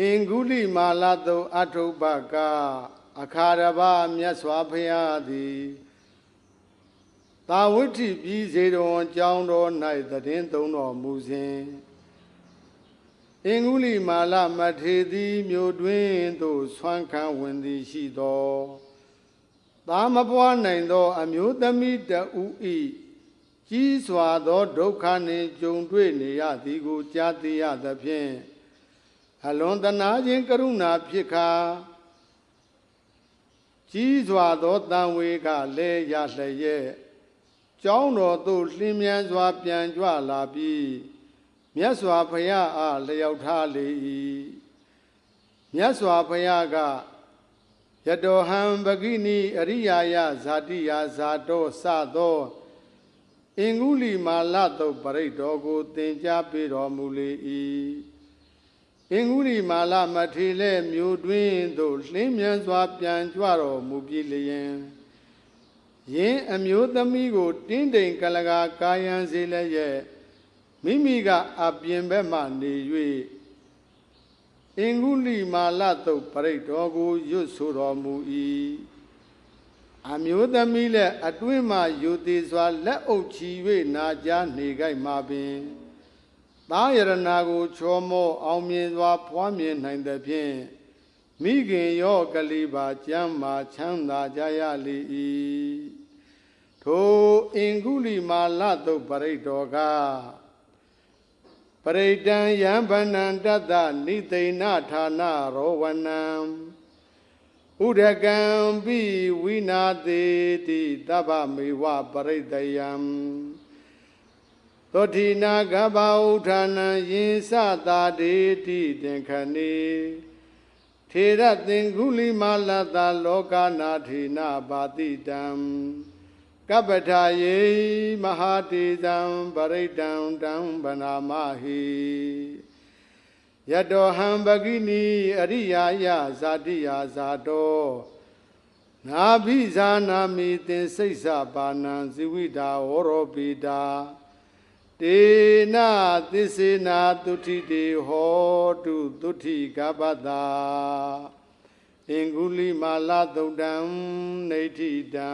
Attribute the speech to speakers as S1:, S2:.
S1: အင်္ဂုလိမာလတုအထုပ္ပကအခါရဘမြတ်စွာဘုရားသည်သာဝတ္ထိပြည်စေတော်ကြောင်းတော်၌တည်င်းသုံးတော်မူစဉ်အင်္ဂုလိမာလမထေသည်မြို့တွင်သို့ဆွမ်းခံဝင်သည်ရှိသောသာမပွားနိုင်သော အမျိုးသမီးတဦးဤကြီးစွာသောဒုက္ခနှင့်ကြုံတွေ့နေရသည်ကိုကြားသိရသဖြင့် အလွန်တနာခြင်းကရုဏာဖြစ်ခါကြီးစွာသောတန်ဝေကလဲရလျက်ကျောင်းတော်သို့လင်းမြန်စွာပြန်ကြွလာပြီးမြတ်စွာဘုရားအားလျောက်ထားလေ၏မြတ်စွာဘုရားကယတောဟံပဂိနီအရိယာယဇာတိယဇာတောစသောအင်္ဂုလိမာလတုတ်ပရိတ်တော်ကိုသင်ကြားပေးတော်မူလေ၏ အင်္ဂုလိမာလမထေလဲမြို့တွင်သို့လှင်းမြန်စွာပြန်ကြွတော်မူပြီးလျင်ယင်းအမျိုးသမီးကို တင်းတိမ်ကလကာကာယံစေလည်းရဲ့မိမိကအပြင်ဘက်မှနေ၍အင်္ဂုလိမာလတုတ်ပရိတ်တော်ကိုရွတ်ဆိုတော်မူ၏အမျိုးသမီးလည်းအတွင်းမှယူသေးစွာလက်အုပ်ချီ၍နာကြားနေကြမှပင် သားယရနာကိုချောမောအောင်မြင်စွာဖွားမြင်နိုင်သဖြင့်မိခင်ရောကလေးပါကျမ်းမာချမ်းသာကြရလေ၏ထိုအင်္ဂုလိမာလတုတ်ပရိတ်တော်ကပရိတံယံဗန္နံတတ္တနိသိဏဌာနရောဝနံဥဒကံပိဝိနာတိတိတဗ္ဗမေဝပရိတယံ သောတိနာကဗ္ဗဥဌာနံယင်စတာတေတိတင်ခဏေထေရသင်္ကုလိမာလတလောကနာထေနပါတိတံကပ္ပထာယေမဟာတေဇံပရိတံတံဗနာမဟိယတောဟံပဂိနီအရိယာယဇာတိယဇာတောနာဘိဇာနာမိသင်စိတ်စပါဏံဇိဝိတာဝရောပိတာ တေနသစ္စေနာတုထိတေဟောတုတုထိကပ္ပတာအင်္ဂုလိမာလသုတ်တံနေဋ္ဌိတံ